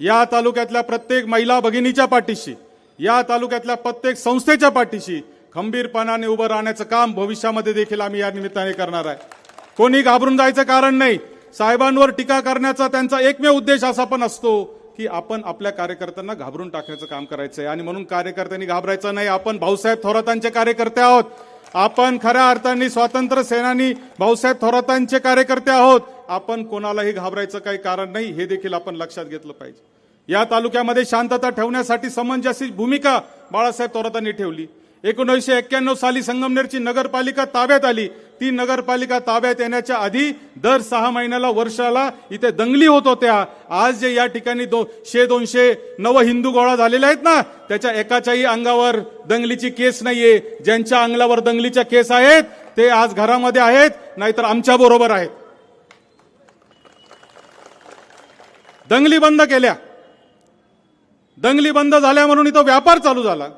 या तालुक्यातल्या प्रत्येक महिला भगिनीच्या पाठीशी या तालुक्यातल्या प्रत्येक संस्थेच्या पाठीशी खंबीरपणाने उभं राहण्याचं काम भविष्यामध्ये देखील आम्ही या निमित्ताने करणार आहे. कोणी घाबरून जायचं कारण नाही. साहेबांवर टीका करण्याचा त्यांचा एकमेव उद्देश असा पण असतो की आपण आपल्या कार्यकर्त्यांना घाबरून टाकण्याचं काम करायचं आहे आणि म्हणून कार्यकर्त्यांनी घाबरायचं नाही. आपण भाऊसाहेब थोरातांचे कार्यकर्ते आहोत. आपण खऱ्या अर्थाने स्वातंत्र्य सेनानी भाऊसाहेब थोरातांचे कार्यकर्ते आहोत. आपण कोणालाही घाबरायचं काही कारण नाही हे देखील आपण लक्षात घेतलं पाहिजे. या तालुक्यामध्ये शांतता ठेवण्यासाठी समंजसी भूमिका बाळासाहेब थोरातांनी ठेवली. एकोणीसशे एक्क्याण्णव साली संगमनेरची नगरपालिका ताब्यात आली. ती नगरपालिका ताब्यात येण्याच्या आधी दर सहा महिन्याला वर्षाला इथे दंगली होत होत्या. आज जे या ठिकाणी दो शे दोनशे नव हिंदू गोळा झालेले आहेत ना त्याच्या एकाच्याही अंगावर दंगलीची केस नाहीये. ज्यांच्या अंगलावर दंगलीच्या केस आहेत ते आज घरामध्ये आहेत नाहीतर आमच्या बरोबर आहेत. दंगली बंद केल्या. दंगली बंद झाल्या म्हणून इथं व्यापार चालू झाला.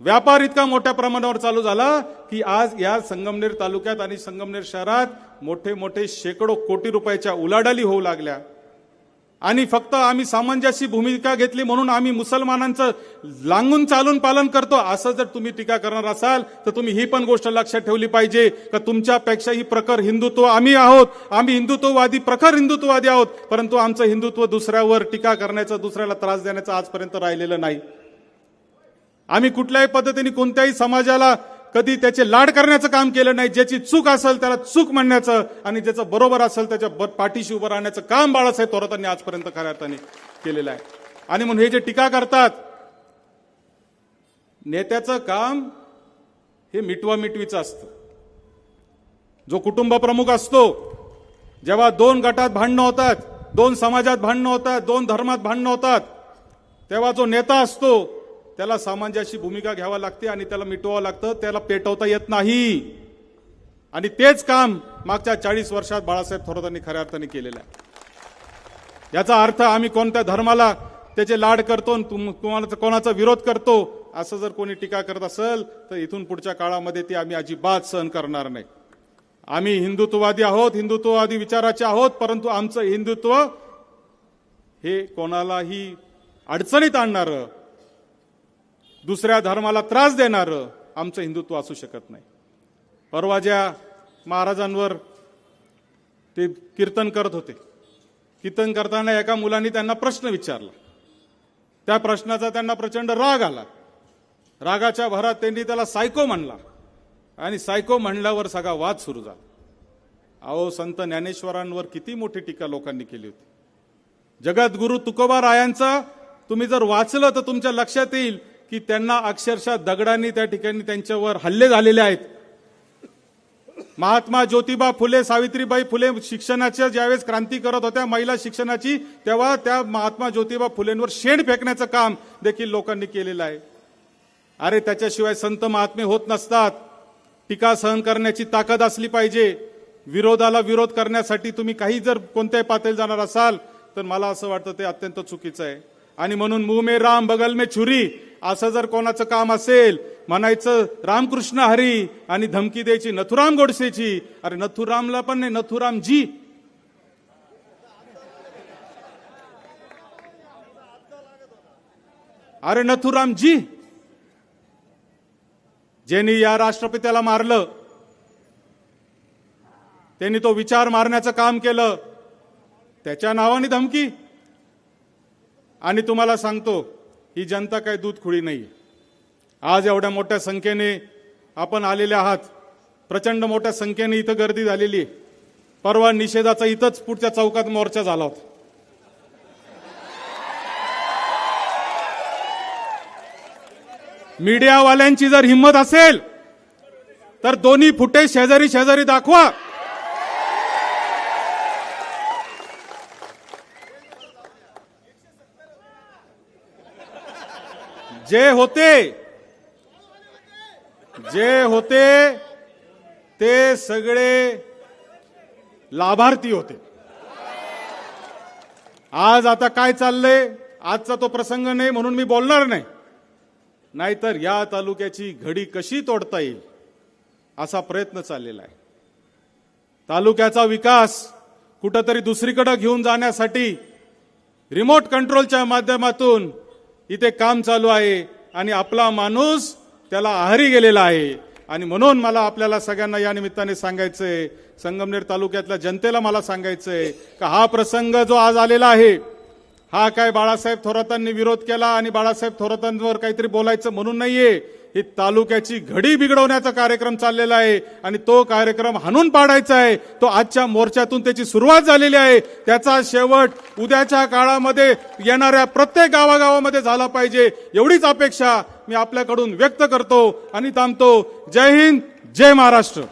व्यापार इतका मोठ्या प्रमाणावर चालू झाला की आज या संगमनेर तालुक्यात आणि संगमनेर शहरात मोठे मोठे शेकडो कोटी रुपयाच्या उलाढाली होऊ लागल्या. आणि फक्त आम्ही सामंजस्य भूमिका घेतली म्हणून आम्ही मुसलमानांचं लांगून चालून पालन करतो असं जर तुम्ही टीका करणार असाल तर तुम्ही ही पण गोष्ट लक्षात ठेवली पाहिजे का तुमच्यापेक्षाही प्रखर हिंदुत्व आम्ही आहोत. आम्ही हिंदुत्ववादी प्रखर हिंदुत्ववादी आहोत परंतु आमचं हिंदुत्व दुसऱ्यावर टीका करण्याचं दुसऱ्याला त्रास देण्याचं आजपर्यंत राहिलेलं नाही. आम्ही कुठल्याही पद्धतीने कोणत्याही समाजाला कधी त्याचे लाड करण्याचं काम केलं नाही. ज्याची चूक असेल त्याला चूक म्हणण्याचं आणि ज्याचं बरोबर असेल त्याच्या ब- पाठीशी उभं राहण्याचं काम बाळासाहेब थोरातांनी आजपर्यंत खऱ्या अर्थाने केलेलं आहे. आणि म्हणून हे जे टीका करतात नेत्याचं काम हे मिटवा मिटवीचं असतं. जो कुटुंब प्रमुख असतो जेव्हा दोन गटात भांडणं होतात दोन समाजात भांडणं होतात दोन धर्मात भांडणं होतात तेव्हा जो नेता असतो त्याला सामंजस्य भूमिका घ्यावा लागते आणि त्याला मिटवावं लागतं त्याला पेटवता येत नाही. आणि तेच काम मागच्या चाळीस वर्षात बाळासाहेब थोरातांनी खऱ्या अर्थाने केलेलं आहे. याचा अर्थ आम्ही कोणत्या धर्माला त्याचे लाड करतो आणि तुम- तुम्हाला कोणाचा विरोध करतो असं जर कोणी टीका करत असेल तर इथून पुढच्या काळामध्ये ती आम्ही अजिबात सहन करणार नाही. आम्ही हिंदुत्ववादी आहोत हिंदुत्ववादी विचाराचे आहोत परंतु आमचं हिंदुत्व हे कोणालाही अडचणीत आणणारं दुसऱ्या धर्माला त्रास देणारं आमचं हिंदुत्व असू शकत नाही. परवा ज्या महाराजांवर ते कीर्तन करत होते कीर्तन करताना एका मुलांनी त्यांना प्रश्न विचारला. त्या प्रश्नाचा त्यांना प्रचंड राग आला. रागाच्या भरात त्यांनी त्याला सायको म्हणला आणि सायको म्हणल्यावर सगळा वाद सुरू झाला. अहो संत ज्ञानेश्वरांवर किती मोठी टीका लोकांनी केली होती. जगद्गुरु तुकोबा रायांचा तुम्ही जर वाचलं तर तुमच्या लक्षात येईल की त्यांना अक्षरशः दगडांनी त्या ठिकाणी त्यांच्यावर हल्ले झालेले आहेत. महात्मा ज्योतिबा फुले सावित्रीबाई फुले शिक्षणाच्या ज्यावेळेस क्रांती करत होत्या महिला शिक्षणाची तेव्हा त्या महात्मा ज्योतिबा फुलेंवर शेण फेकण्याचं काम देखील लोकांनी केलेलं आहे. अरे त्याच्याशिवाय संत महात्मे होत नसतात. टीका सहन करण्याची ताकद असली पाहिजे. विरोधाला विरोध करण्यासाठी तुम्ही काही जर कोणत्याही पातळी जाणार असाल तर मला असं वाटतं ते अत्यंत चुकीचं आहे. आणि म्हणून मुह मे राम बगल में छुरी. असं जर कोणाचं काम असेल म्हणायचं रामकृष्ण हरी आणि धमकी द्यायची नथुराम गोडसेची अरे नथुरामला पण नाही नथुराम जी अरे नथुराम जी ज्यांनी या राष्ट्रपतीला मारलं त्यांनी तो विचार मारण्याचं काम केलं त्याच्या नावाने धमकी. आणि तुम्हाला सांगतो ही जनता काही दूध खुळी नाही. आज एवढ्या मोठ्या संख्येने आपण आलेले आहात. प्रचंड मोठ्या संख्येने इथं गर्दी झालेली आहे. परवा निषेधाचा इथंच पुढच्या चौकात मोर्चा झाला होता. मीडियावाल्यांची जर हिंमत असेल तर दोन्ही फुटेज शेजारी शेजारी दाखवा. जे होते जे होते ते सगळे लाभार्थी होते. आज आता काय चाललंय? आजचा तो प्रसंग नाही म्हणून मी बोलणार नाही. नाहीतर या तालुक्याची घडी कशी तोडता येईल असा प्रयत्न चाललेला आहे. तालुक्याचा विकास कुठंतरी दुसरीकडे घेऊन जाण्यासाठी रिमोट कंट्रोलच्या माध्यमातून इथे काम चालू आहे आणि आपला माणूस त्याला आहारी गेलेला आहे. आणि म्हणून मला आपल्याला सगळ्यांना या निमित्ताने सांगायचंय संगमनेर तालुक्यातल्या जनतेला मला सांगायचंय का हा प्रसंग जो आज आलेला आहे हा काय बाळासाहेब थोरातांनी विरोध केला आणि बाळासाहेब थोरातांवर काहीतरी बोलायचं म्हणून नाहीये. ही तालुक्याची घडी बिघडवण्याचा कार्यक्रम चाललेला आहे आणि तो कार्यक्रम हाणून पाडायचा आहे. तो आजच्या मोर्चातून त्याची सुरुवात झालेली आहे. त्याचा शेवट उद्याच्या काळामध्ये येणाऱ्या प्रत्येक गावागावामध्ये झाला पाहिजे एवढीच अपेक्षा मी आपल्याकडून व्यक्त करतो आणि थांबतो. जय हिंद जय महाराष्ट्र.